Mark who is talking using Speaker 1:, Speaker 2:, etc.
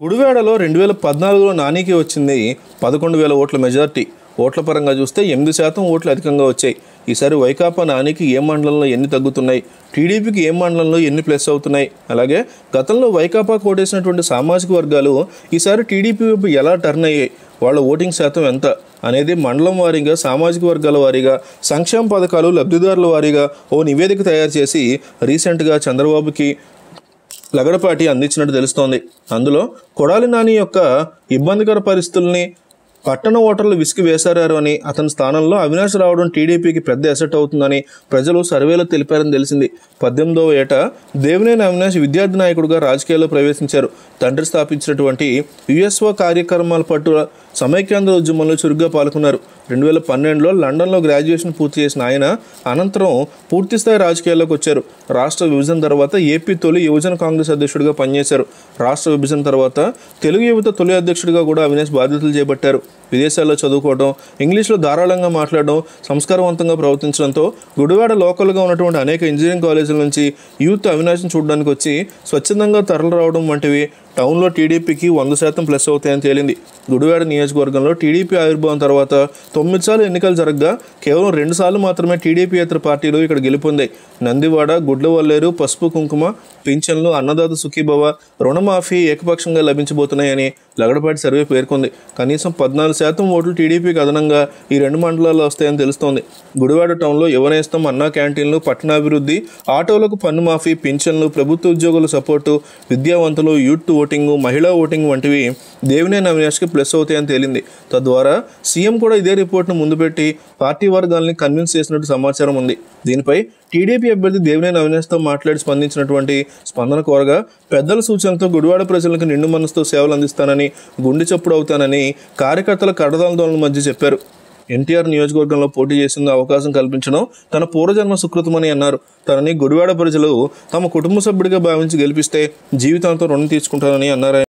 Speaker 1: గుడివాడలో రెండు వేల పద్నాలుగులో నానికి వచ్చింది పదకొండు వేల ఓట్ల మెజార్టీ. ఓట్ల పరంగా చూస్తే ఎనిమిది శాతం ఓట్లు అధికంగా వచ్చాయి. ఈసారి వైకాపా నానికి ఏ మండలంలో ఎన్ని తగ్గుతున్నాయి? టీడీపీకి ఏ మండలంలో ఎన్ని ప్లస్ అవుతున్నాయి? అలాగే గతంలో వైకాపా కోటేసినటువంటి సామాజిక వర్గాలు ఈసారి టీడీపీ వైపు ఎలా టర్న్ అయ్యాయి? వాళ్ళ ఓటింగ్ శాతం ఎంత? అనేది మండలం వారీగా సామాజిక వర్గాల వారీగా సంక్షేమ పథకాలు లబ్ధిదారుల వారీగా ఓ నివేదిక తయారు చేసి రీసెంట్గా చంద్రబాబుకి లగడపాటి అందించినట్టు తెలుస్తోంది. అందులో కొడాలి నాని యొక్క ఇబ్బందికర పరిస్థితుల్ని పట్టణ ఓటర్లు విసిగి వేశారు అని అతని స్థానంలో అవినాష్ రావడం టీడీపీకి పెద్ద ఎసెట్ అవుతుందని ప్రజలు సర్వేలో తెలిపారని తెలిసింది. పద్దెనిమిదవ ఏట దేవినేని అవినాష్ విద్యార్థి నాయకుడిగా రాజకీయాల్లో ప్రవేశించారు. తండ్రి స్థాపించినటువంటి యుఎస్ఓ కార్యక్రమాల పట్టు సమైక్యాంధ్ర ఉద్యమంలో చురుగ్గా పాల్గొన్నారు. రెండు వేల పన్నెండులో లండన్లో గ్రాడ్యుయేషన్ పూర్తి చేసిన ఆయన అనంతరం పూర్తిస్థాయి రాజకీయాల్లోకి వచ్చారు. రాష్ట్ర విభజన తర్వాత ఏపీ తొలి యువజన కాంగ్రెస్ అధ్యక్షుడిగా పనిచేశారు. రాష్ట్ర విభజన తర్వాత తెలుగు యువత తొలి అధ్యక్షుడిగా కూడా అవినాష్ బాధ్యతలు చేపట్టారు. విదేశాల్లో చదువుకోవడం ఇంగ్లీష్లో ధారాళంగా మాట్లాడడం సంస్కారవంతంగా ప్రవర్తించడంతో గుడివాడ లోకల్గా ఉన్నటువంటి అనేక ఇంజనీరింగ్ కాలేజీల నుంచి యూత్ అవినాష్ని చూడడానికి వచ్చి స్వచ్ఛందంగా తరలి రావడం వంటివి టౌన్లో టీడీపీకి వంద శాతం ప్లస్ అవుతాయని తేలింది. గుడివాడ నియోజకవర్గంలో టీడీపీ ఆవిర్భావం తర్వాత తొమ్మిది సార్లు ఎన్నికలు జరగగా కేవలం రెండు సార్లు మాత్రమే టీడీపీయేతర పార్టీలు ఇక్కడ గెలుపొందాయి. నందివాడ గుడ్లవల్లేరు పసుపు కుంకుమ పింఛన్లు అన్నదాత సుఖీభవ రుణమాఫీ ఏకపక్షంగా లభించబోతున్నాయని లగడపాటి సర్వే పేర్కొంది. కనీసం పద్నాలుగు శాతం ఓట్లు టీడీపీకి అదనంగా ఈ రెండు మండలాల్లో వస్తాయని తెలుస్తోంది. గుడివాడ టౌన్లో యువనేస్తం అన్నా క్యాంటీన్లు పట్టణాభివృద్ధి ఆటోలకు పన్ను మాఫీ పింఛన్లు ప్రభుత్వ ఉద్యోగుల సపోర్టు విద్యావంతులు యూత్ ఓటింగు మహిళా ఓటింగ్ వంటివి దేవినేని అవినాష్కి ప్లస్ అవుతాయని తేలింది. తద్వారా సీఎం కూడా ఇదే రిపోర్ట్ను ముందు పెట్టి పార్టీ వర్గాల్ని కన్విన్స్ చేసినట్టు సమాచారం ఉంది. దీనిపై టీడీపీ అభ్యర్థి దేవినేని అవినాష్తో మాట్లాడి స్పందించినటువంటి స్పందన కోరగా పెద్దల సూచనలతో గుడివాడ ప్రజలకు నిండు మనసుతో సేవలు అందిస్తానని గుండె చప్పుడు అవుతానని కార్యకర్తల కడదాందోళన మధ్య చెప్పారు. ఎన్టీఆర్ నియోజకవర్గంలో పోటీ చేసేందుకు అవకాశం కల్పించడం తన పూర్వజన్మ సుకృతమని అన్నారు. తనని గుడివాడ ప్రజలు తమ కుటుంబ సభ్యుడిగా భావించి గెలిపిస్తే జీవితాంతం రుణం తీసుకుంటారని అన్నారు